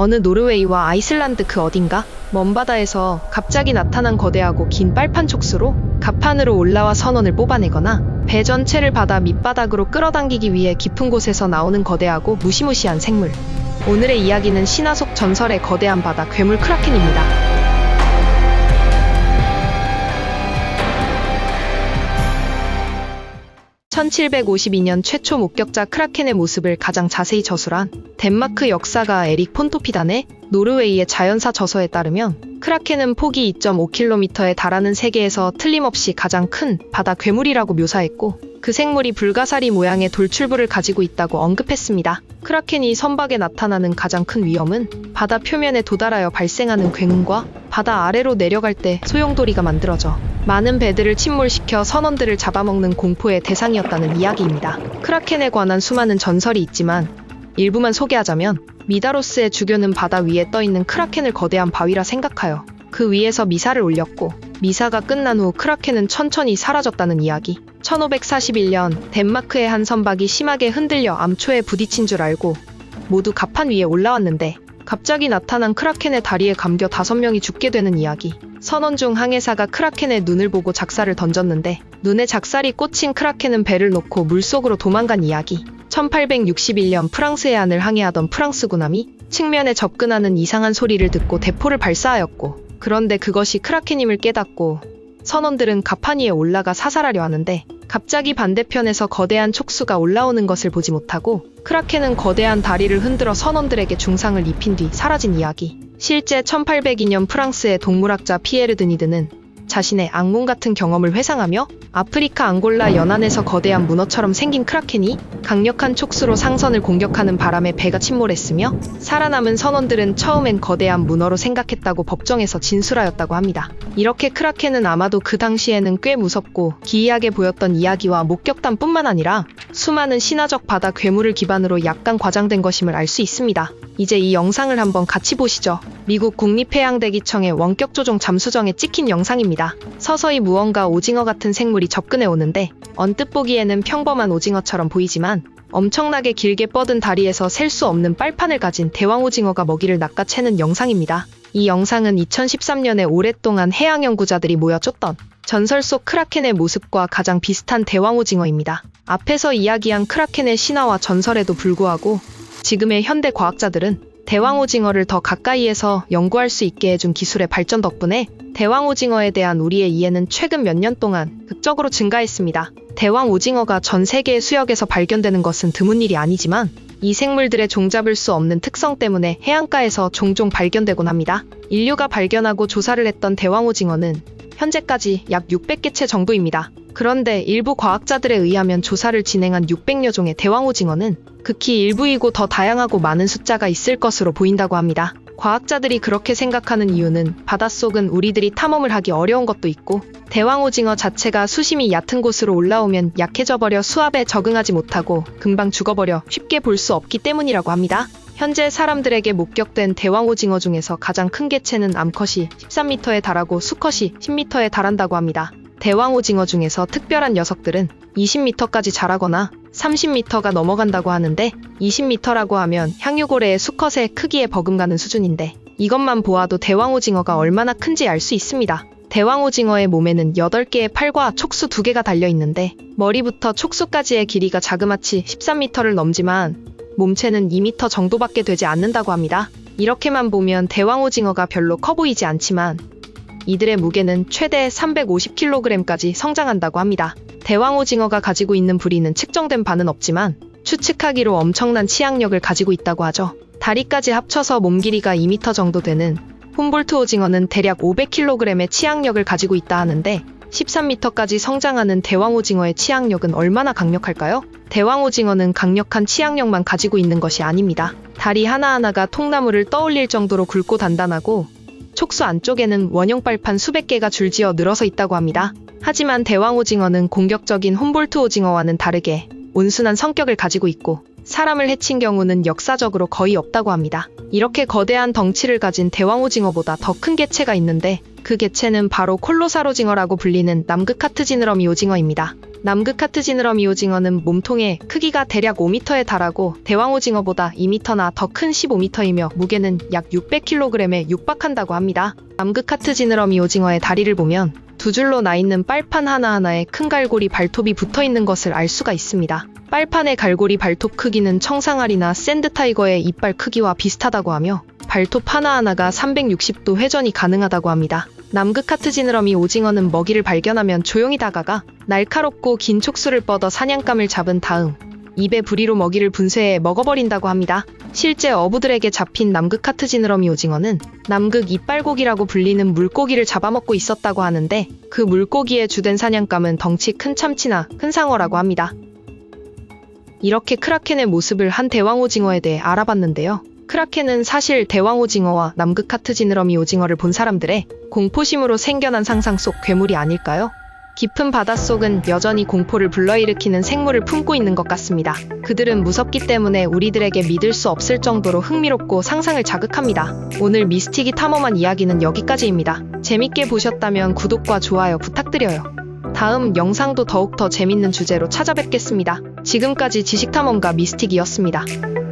어느 노르웨이와 아이슬란드 그 어딘가 먼 바다에서 갑자기 나타난 거대하고 긴 빨판 촉수로 갑판으로 올라와 선원을 뽑아내거나 배 전체를 바다 밑바닥으로 끌어당기기 위해 깊은 곳에서 나오는 거대하고 무시무시한 생물. 오늘의 이야기는 신화 속 전설의 거대한 바다 괴물 크라켄입니다. 1752년 최초 목격자 크라켄의 모습을 가장 자세히 저술한 덴마크 역사가 에릭 폰토피단의 노르웨이의 자연사 저서에 따르면 크라켄은 폭이 2.5km에 달하는 세계에서 틀림없이 가장 큰 바다 괴물이라고 묘사했고 그 생물이 불가사리 모양의 돌출부를 가지고 있다고 언급했습니다. 크라켄이 선박에 나타나는 가장 큰 위험은 바다 표면에 도달하여 발생하는 굉음과 바다 아래로 내려갈 때 소용돌이가 만들어져 많은 배들을 침몰시켜 선원들을 잡아먹는 공포의 대상이었다는 이야기입니다. 크라켄에 관한 수많은 전설이 있지만 일부만 소개하자면 미다로스의 주교는 바다 위에 떠 있는 크라켄을 거대한 바위라 생각하여 그 위에서 미사를 올렸고 미사가 끝난 후 크라켄은 천천히 사라졌다는 이야기. 1541년 덴마크의 한 선박이 심하게 흔들려 암초에 부딪힌 줄 알고 모두 갑판 위에 올라왔는데 갑자기 나타난 크라켄의 다리에 감겨 다섯 명이 죽게 되는 이야기. 선원 중 항해사가 크라켄의 눈을 보고 작사를 던졌는데 눈에 작살이 꽂힌 크라켄은 배를 놓고 물속으로 도망간 이야기. 1861년 프랑스의 안을 항해하던 프랑스 군함이 측면에 접근하는 이상한 소리를 듣고 대포를 발사하였고 그런데 그것이 크라켄임을 깨닫고 선원들은 갑판 위에 올라가 사살하려 하는데 갑자기 반대편에서 거대한 촉수가 올라오는 것을 보지 못하고 크라켄은 거대한 다리를 흔들어 선원들에게 중상을 입힌 뒤 사라진 이야기. 실제 1802년 프랑스의 동물학자 피에르 드니드는 자신의 악몽 같은 경험을 회상하며 아프리카 앙골라 연안에서 거대한 문어처럼 생긴 크라켄이 강력한 촉수로 상선을 공격하는 바람에 배가 침몰했으며 살아남은 선원들은 처음엔 거대한 문어로 생각했다고 법정에서 진술하였다고 합니다. 이렇게 크라켄은 아마도 그 당시에는 꽤 무섭고 기이하게 보였던 이야기와 목격담뿐만 아니라 수많은 신화적 바다 괴물을 기반으로 약간 과장된 것임을 알 수 있습니다. 이제 이 영상을 한번 같이 보시죠. 미국 국립해양대기청의 원격 조종 잠수정에 찍힌 영상입니다. 서서히 무언가 오징어 같은 생물이 접근해 오는데 언뜻 보기에는 평범한 오징어처럼 보이지만 엄청나게 길게 뻗은 다리에서 셀 수 없는 빨판을 가진 대왕 오징어가 먹이를 낚아채는 영상입니다. 이 영상은 2013년에 오랫동안 해양 연구자들이 모여 쫓던 전설 속 크라켄의 모습과 가장 비슷한 대왕 오징어입니다. 앞에서 이야기한 크라켄의 신화와 전설에도 불구하고 지금의 현대 과학자들은 대왕 오징어를 더 가까이에서 연구할 수 있게 해준 기술의 발전 덕분에 대왕 오징어에 대한 우리의 이해는 최근 몇 년 동안 극적으로 증가했습니다. 대왕 오징어가 전 세계의 수역에서 발견되는 것은 드문 일이 아니지만 이 생물들의 종잡을 수 없는 특성 때문에 해안가에서 종종 발견되곤 합니다. 인류가 발견하고 조사를 했던 대왕 오징어는 현재까지 약 600개체 정도입니다. 그런데 일부 과학자들에 의하면 조사를 진행한 600여 종의 대왕 오징어는 극히 일부이고 더 다양하고 많은 숫자가 있을 것으로 보인다고 합니다. 과학자들이 그렇게 생각하는 이유는 바닷속은 우리들이 탐험을 하기 어려운 것도 있고 대왕 오징어 자체가 수심이 얕은 곳으로 올라오면 약해져 버려 수압에 적응하지 못하고 금방 죽어버려 쉽게 볼 수 없기 때문이라고 합니다. 현재 사람들에게 목격된 대왕 오징어 중에서 가장 큰 개체는 암컷이 13m에 달하고 수컷이 10m에 달한다고 합니다. 대왕 오징어 중에서 특별한 녀석들은 20m까지 자라거나 30m가 넘어간다고 하는데 20m라고 하면 향유고래의 수컷의 크기에 버금가는 수준인데 이것만 보아도 대왕 오징어가 얼마나 큰지 알 수 있습니다. 대왕 오징어의 몸에는 8개의 팔과 촉수 2개가 달려 있는데 머리부터 촉수까지의 길이가 자그마치 13m를 넘지만 몸체는 2m 정도밖에 되지 않는다고 합니다. 이렇게만 보면 대왕 오징어가 별로 커 보이지 않지만 이들의 무게는 최대 350kg까지 성장한다고 합니다. 대왕 오징어가 가지고 있는 부리는 측정된 바는 없지만 추측하기로 엄청난 치악력을 가지고 있다고 하죠. 다리까지 합쳐서 몸 길이가 2m 정도 되는 훔볼트 오징어는 대략 500kg의 치악력을 가지고 있다 하는데 13m까지 성장하는 대왕 오징어의 치악력은 얼마나 강력할까요? 대왕 오징어는 강력한 치악력만 가지고 있는 것이 아닙니다. 다리 하나하나가 통나무를 떠올릴 정도로 굵고 단단하고 촉수 안쪽에는 원형 발판 수백 개가 줄지어 늘어서 있다고 합니다. 하지만 대왕 오징어는 공격적인 홈볼트 오징어와는 다르게 온순한 성격을 가지고 있고 사람을 해친 경우는 역사적으로 거의 없다고 합니다. 이렇게 거대한 덩치를 가진 대왕 오징어보다 더 큰 개체가 있는데 그 개체는 바로 콜로사로징어라고 불리는 남극 카트지느러미 오징어입니다. 남극하트 지느러미 오징어는 몸통의 크기가 대략 5m에 달하고 대왕 오징어보다 2m나 더 큰 15m이며 무게는 약 600kg에 육박한다고 합니다. 남극하트 지느러미 오징어의 다리를 보면 두 줄로 나 있는 빨판 하나하나에 큰 갈고리 발톱이 붙어 있는 것을 알 수가 있습니다. 빨판의 갈고리 발톱 크기는 청상아리나 샌드타이거의 이빨 크기와 비슷하다고 하며 발톱 하나하나가 360도 회전이 가능하다고 합니다. 남극하트 지느러미 오징어는 먹이를 발견하면 조용히 다가가 날카롭고 긴 촉수를 뻗어 사냥감을 잡은 다음 입에 부리로 먹이를 분쇄해 먹어버린다고 합니다. 실제 어부들에게 잡힌 남극하트 지느러미 오징어는 남극 이빨고기라고 불리는 물고기를 잡아먹고 있었다고 하는데 그 물고기의 주된 사냥감은 덩치 큰 참치나 큰 상어라고 합니다. 이렇게 크라켄의 모습을 한 대왕 오징어에 대해 알아봤는데요. 크라켄은 사실 대왕 오징어와 남극하트 지느러미 오징어를 본 사람들의 공포심으로 생겨난 상상 속 괴물이 아닐까요? 깊은 바닷속은 여전히 공포를 불러일으키는 생물을 품고 있는 것 같습니다. 그들은 무섭기 때문에 우리들에게 믿을 수 없을 정도로 흥미롭고 상상을 자극합니다. 오늘 미스티기 탐험한 이야기는 여기까지입니다. 재밌게 보셨다면 구독과 좋아요 부탁드려요. 다음 영상도 더욱 더 재밌는 주제로 찾아뵙겠습니다. 지금까지 지식탐험가 미스틱이었습니다.